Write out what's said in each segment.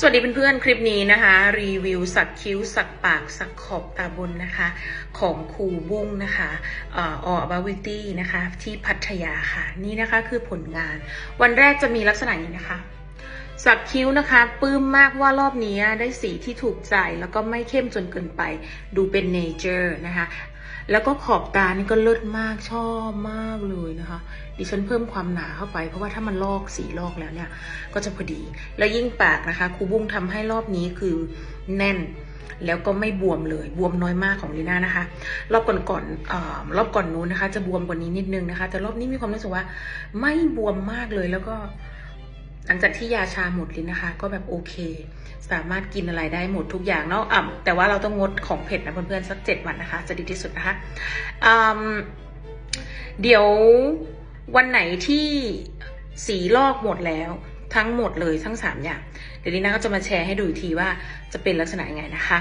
สวัสดีเพื่อนๆ คลิปนี้นะคะ รีวิวสักคิ้ว สักปาก สักขอบตาบนนะคะ ของครูบุ้งนะคะออบาวิตี้นะคะ ที่พัทยาค่ะ นี่นะคะคือผลงาน วันแรกจะมีลักษณะนี้นะคะ สักคิ้วนะคะปลื้มมากว่ารอบนี้ได้สีที่ถูกใจ แล้วก็ไม่เข้มจนเกินไป ดูเป็นเนเจอร์นะคะ แล้วก็ขอบตานี่ก็เลิศมากชอบมากเลยนะคะ ดิฉันเพิ่มความหนาเข้าไป เพราะว่าถ้ามันลอกสีลอกแล้วเนี่ย ก็จะพอดี แล้วยิ่งปากนะคะครูบุ้งทำให้รอบนี้คือแน่นแล้วก็ไม่บวมเลย บวมน้อยมากของลีน่านะคะ รอบก่อนๆเอ่อรอบก่อนนู้นนะคะ จะบวมกว่านี้นิดนึงนะคะ แต่รอบนี้มีความรู้สึกว่า ไม่บวมมากเลยแล้วก็ หลังจากที่ยาชาหมดลิ้นนะคะ ก็แบบโอเค สามารถกินอะไรได้หมดทุกอย่างเนาะอะแต่ว่าเราต้องงดของเผ็ดนะเพื่อนๆสักเจ็ดวันนะคะ จะดีที่สุดนะคะเดี๋ยววันไหนที่สีลอกหมดแล้ว ทั้งหมดเลยทั้งสามอย่าง เดี๋ยวนี้นะก็จะมาแชร์ให้ดูทีว่าจะเป็นลักษณะยังไงนะคะ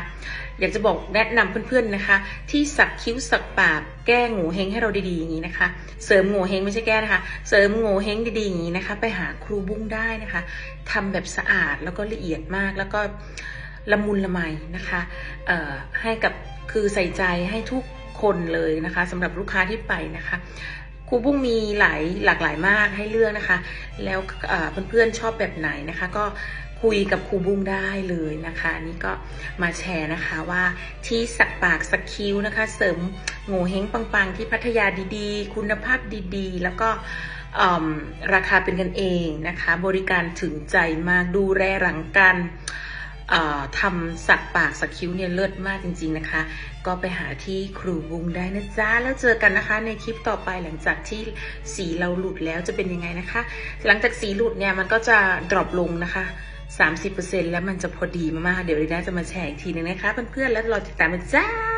อยากจะบอกแนะนำเพื่อนๆนะคะ ที่สักคิ้วสักปากแก้โงูเฮงให้เราดีๆอย่างนี้นะคะ เสริมโงูเฮงไม่ใช่แก้นะคะ เสริมโงูเฮงดีๆอย่างนี้นะคะ ไปหาครูบุ้งได้นะคะทำแบบสะอาดแล้วก็ละเอียดมากแล้วก็ละมุนละไมนะคะให้กับคือใส่ใจให้ทุกคนเลยนะคะสำหรับลูกค้าที่ไปนะคะ ครูบุ้งมีหลายหลากหลายมากให้เลือกนะคะ แล้วเพื่อนๆชอบแบบไหนนะคะ ก็คุยกับครูบุ้งได้เลยนะคะนี่ก็มาแชร์นะคะว่าที่สักปากสักคิ้วนะคะ เสริมโง่เฮงปังๆ ที่พัทยาดีๆ คุณภาพดีๆ แล้วก็อืมราคาเป็นกันเองนะคะ บริการถึงใจมากดูแลหลังการ ทำสักปากสักคิ้วเนี่ยเลิศมากจริง ๆนะคะ ก็ไปหาที่ครูบุ้งได้นะจ๊ะ แล้วเจอกันนะคะในคลิปต่อไปหลังจากที่สีเราหลุดแล้วจะเป็นยังไงนะคะ หลังจากสีหลุดเนี่ยมันก็จะดรอปลงนะคะ 30%แล้วมันจะพอดีมากๆ เดี๋ยวดีน่าจะมาแชร์อีกทีนึงนะคะเพื่อนๆแล้วรอติดตามนะจ้า